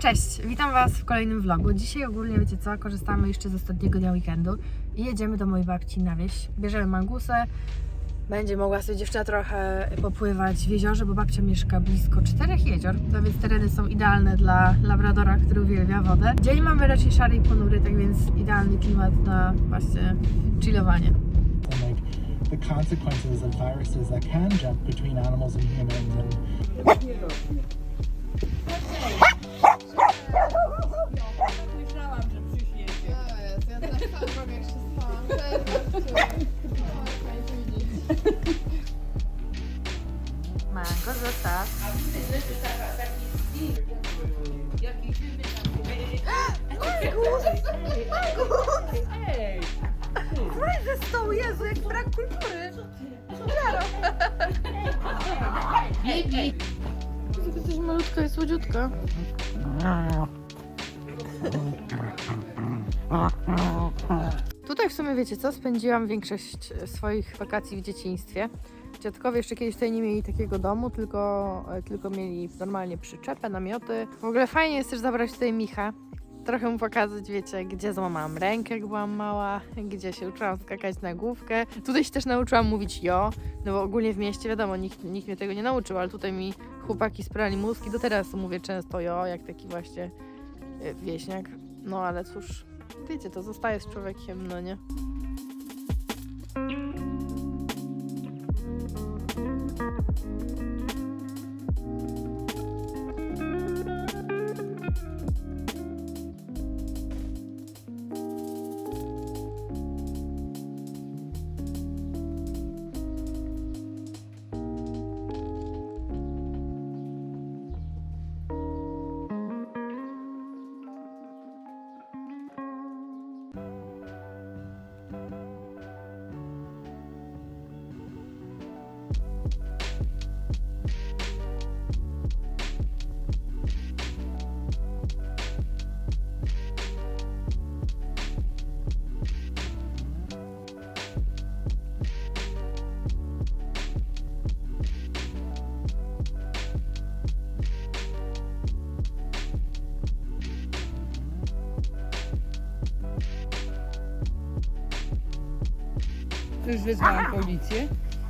Cześć, witam Was w kolejnym vlogu. Dzisiaj ogólnie, wiecie co, korzystamy jeszcze z ostatniego dnia weekendu i jedziemy do mojej babci na wieś. Bierzemy mangusę, będzie mogła sobie dziewczyna trochę popływać w jeziorze, bo babcia mieszka blisko czterech jezior, no więc tereny są idealne dla labradora, który uwielbia wodę. Dzień mamy raczej szary i ponury, tak więc idealny klimat na właśnie chillowanie. the consequences of viruses that can jump between animals and humans and Mango zostaw. A tutaj leży taka, taki znik. Jaki filmy tam. Ej! Weź ze stołu, Jezu, jak brak kultury. Bibi! Jesteś malutka i słodziutka. Tutaj w sumie wiecie co, spędziłam większość e, swoich wakacji w dzieciństwie. Dziadkowie jeszcze kiedyś tutaj nie mieli takiego domu, tylko, e, tylko mieli normalnie przyczepę, namioty. W ogóle fajnie jest też zabrać tutaj Micha. Trochę mu pokazać, wiecie, gdzie złamałam rękę, jak byłam mała, gdzie się uczyłam skakać na główkę. Tutaj się też nauczyłam mówić jo, no bo ogólnie w mieście, wiadomo, nikt, nikt mnie tego nie nauczył, ale tutaj mi chłopaki sprali mózgi. Do teraz mówię często jo, jak taki właśnie e, wieśniak. No ale cóż, wiecie, to zostaje z człowiekiem, no nie? To już wezwałam policję.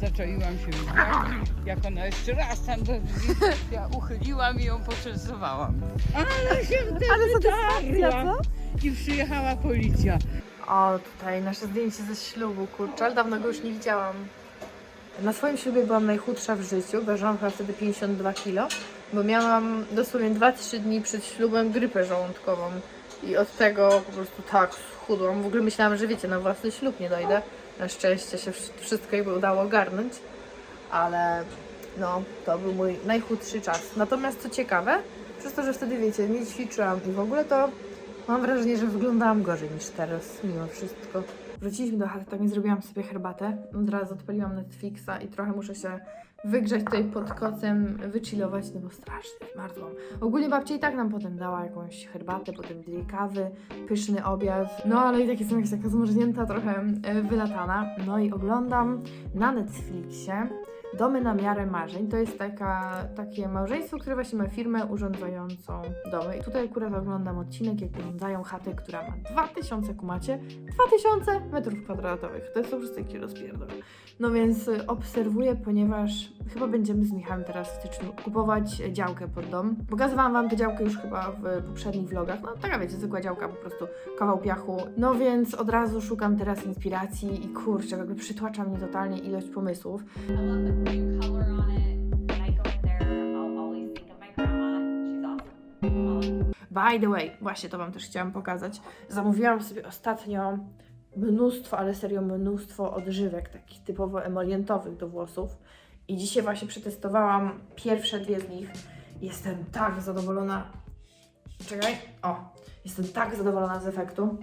Zaczaiłam się wybrać. Jak ona jeszcze raz tam do drzwi, ja uchyliłam i ją poczęstowałam. Ale się Ale satysfakcja, I przyjechała policja. O, tutaj nasze zdjęcie ze ślubu, kurczę, ale dawno go już nie widziałam. Na swoim ślubie byłam najchudsza w życiu, ważyłam chyba wtedy 52 kg, bo miałam dosłownie 2-3 dni przed ślubem grypę żołądkową. I od tego po prostu tak schudłam. W ogóle myślałam, że wiecie, na własny ślub nie dojdę. Na szczęście się wsz- wszystko jakby udało ogarnąć, ale no, to był mój najchudszy czas. Natomiast co ciekawe, przez to, że wtedy wiecie, nie ćwiczyłam i w ogóle to Mam wrażenie, że wyglądałam gorzej niż teraz, mimo wszystko. Wróciliśmy do chaty, tak więc zrobiłam sobie herbatę. Od razu odpaliłam Netflixa i trochę muszę się wygrzać tutaj pod kocem, wychillować, no bo strasznie zmarzłam. Ogólnie babcia i tak nam potem dała jakąś herbatę, potem dwie kawy, pyszny obiad. No ale i tak jestem jakaś taka zmarznięta, trochę e, wylatana. No i oglądam na Netflixie Domy na miarę marzeń to jest taka, takie małżeństwo, które właśnie ma firmę urządzającą domy. I tutaj akurat oglądam odcinek, jak urządzają chatę, która ma 2000 kumacie, 2000 metrów kwadratowych. To jest po prostu taki rozpierdol. No więc y, obserwuję, ponieważ chyba będziemy z Michałem teraz w styczniu kupować działkę pod dom. Pokazywałam Wam tę działkę już chyba w poprzednich vlogach. No taka wiecie, zwykła działka, po prostu kawał piachu. No więc od razu szukam teraz inspiracji i kurczę, jakby przytłacza mnie totalnie ilość pomysłów. Color on it. I go there, always think of my grandma. She's awesome. By the way, właśnie to Wam też chciałam pokazać. Zamówiłam sobie ostatnio mnóstwo, ale serio mnóstwo odżywek, takich typowo emolientowych do włosów. I dzisiaj właśnie przetestowałam pierwsze dwie z nich. Jestem tak zadowolona. Czekaj. O, jestem tak zadowolona z efektu.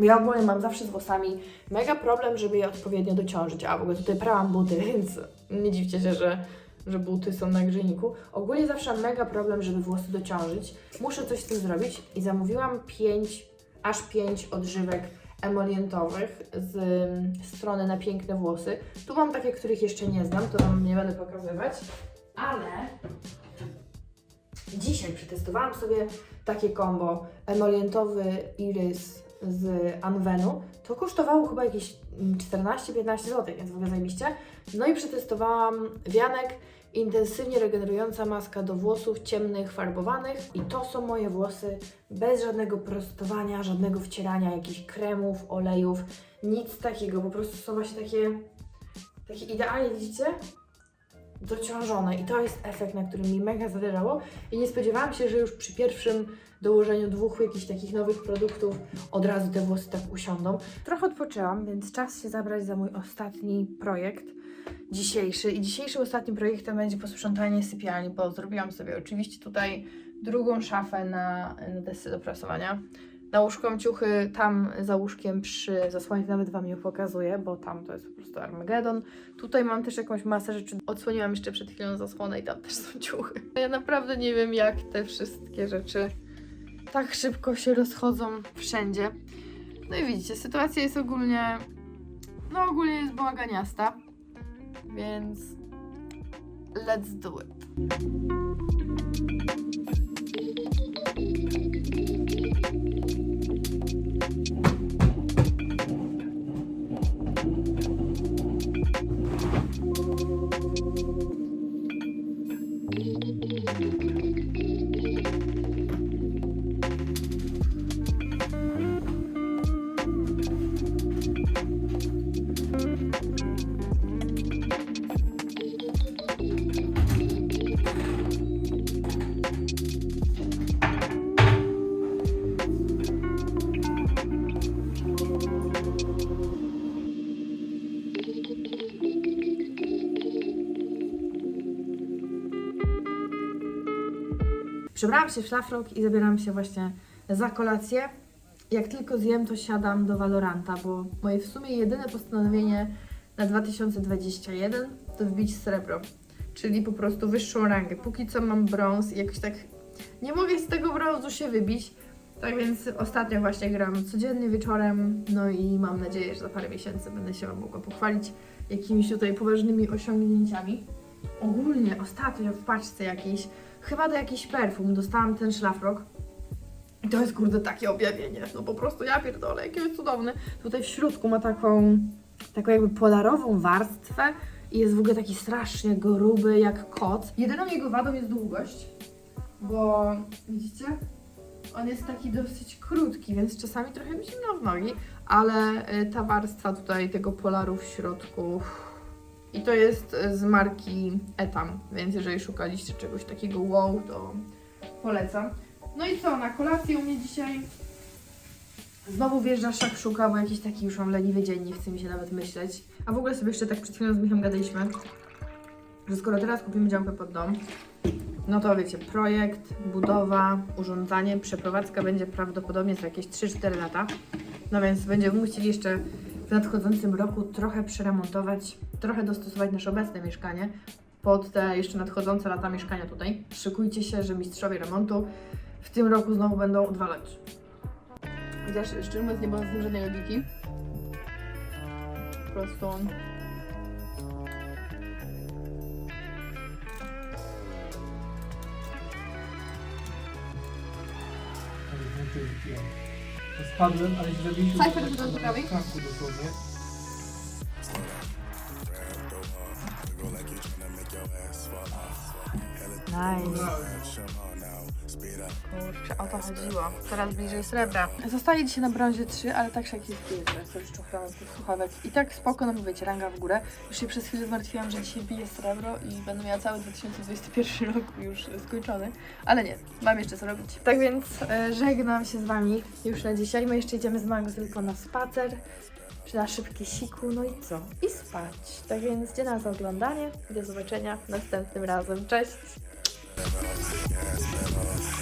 Ja ogólnie mam zawsze z włosami mega problem, żeby je odpowiednio dociążyć. A w ogóle tutaj prałam buty, więc nie dziwcie się, że, że buty są na grzejniku. Ogólnie zawsze mam mega problem, żeby włosy dociążyć. Muszę coś z tym zrobić i zamówiłam 5, aż 5 odżywek emolientowych z ym, strony na piękne włosy. Tu mam takie, których jeszcze nie znam, to Wam nie będę pokazywać, ale Dzisiaj przetestowałam sobie takie kombo emolientowy iris z Anvenu. To kosztowało chyba jakieś mm, 14-15 zł, więc w ogóle zajebiście. No i przetestowałam wianek intensywnie regenerująca maska do włosów ciemnych, farbowanych i to są moje włosy bez żadnego prostowania, żadnego wcierania jakichś kremów, olejów, nic takiego, po prostu są właśnie takie, takie idealnie, widzicie? Dociążone i to jest efekt, na którym mi mega zależało i nie spodziewałam się, że już przy pierwszym dołożeniu dwóch jakichś takich nowych produktów od razu te włosy tak usiądą. Trochę odpoczęłam, więc czas się zabrać za mój ostatni projekt dzisiejszy i dzisiejszym ostatnim projektem będzie posprzątanie sypialni, bo zrobiłam sobie oczywiście tutaj drugą szafę na, na desce do prasowania. Na łóżko mam ciuchy, tam za łóżkiem przy zasłonie, nawet Wam je pokazuję, bo tam to jest po prostu Armagedon. Tutaj mam też jakąś masę rzeczy. Odsłoniłam jeszcze przed chwilą zasłonę i tam też są ciuchy. Ja naprawdę nie wiem, jak te wszystkie rzeczy tak szybko się rozchodzą wszędzie. No i widzicie, sytuacja jest ogólnie. No, ogólnie jest bałaganiasta. Więc. Let's do it. Przebrałam się w szlafrok i zabieram się właśnie za kolację. Jak tylko zjem, to siadam do Valoranta, bo moje w sumie jedyne postanowienie na 2021 to wbić srebro, czyli po prostu wyższą rangę. Póki co mam brąz i jakoś tak nie mogę z tego brązu się wybić. Tak więc ostatnio właśnie gram codziennie wieczorem, no i mam nadzieję, że za parę miesięcy będę się Wam mogła pochwalić jakimiś tutaj poważnymi osiągnięciami. Ogólnie ostatnio w paczce jakiejś chyba do jakichś perfum dostałam ten szlafrok. I to jest kurde takie objawienie. No po prostu ja pierdolę, jakie jest cudowny. Tutaj w środku ma taką, taką jakby polarową warstwę i jest w ogóle taki strasznie gruby jak koc. Jedyną jego wadą jest długość, bo widzicie? On jest taki dosyć krótki, więc czasami trochę mi zimno w nogi, ale y, ta warstwa tutaj tego polaru w środku i to jest e, z marki Etam, więc jeżeli szukaliście czegoś takiego wow, to polecam. No i co, na kolację u mnie dzisiaj znowu wjeżdża szakszuka, bo jakiś taki już mam leniwy dzień, nie chce mi się nawet myśleć. A w ogóle sobie jeszcze tak przed chwilą z Michem gadaliśmy, że skoro teraz kupimy działkę pod dom, no to wiecie, projekt, budowa, urządzanie, przeprowadzka będzie prawdopodobnie za jakieś 3-4 lata. No więc będziemy musieli jeszcze w nadchodzącym roku trochę przeremontować, trochę dostosować nasze obecne mieszkanie pod te jeszcze nadchodzące lata mieszkania tutaj. Szykujcie się, że mistrzowie remontu w tym roku znowu będą odwalać. Chociaż szczerze mówiąc nie było z tym żadnej logiki. Po prostu... Spadłem, ale się zawiesił. Cypher to do prawej? Kasku dosłownie. Nice. Kurczę, o to chodziło. Coraz bliżej srebra. Zostali dzisiaj na brązie 3, ale tak jak jest bije, teraz już czochrałam z tych słuchawek. I tak spoko, no bo wiecie, ranga w górę. Już się przez chwilę zmartwiłam, że dzisiaj bije srebro i będę miała cały 2021 rok już skończony. Ale nie, mam jeszcze co robić. Tak więc e, żegnam się z Wami już na dzisiaj. My jeszcze idziemy z Mango tylko na spacer czy na szybkie siku, no i co? I spać. Tak więc dziękuję za oglądanie. Do zobaczenia następnym razem. Cześć! pedal, gas pedal.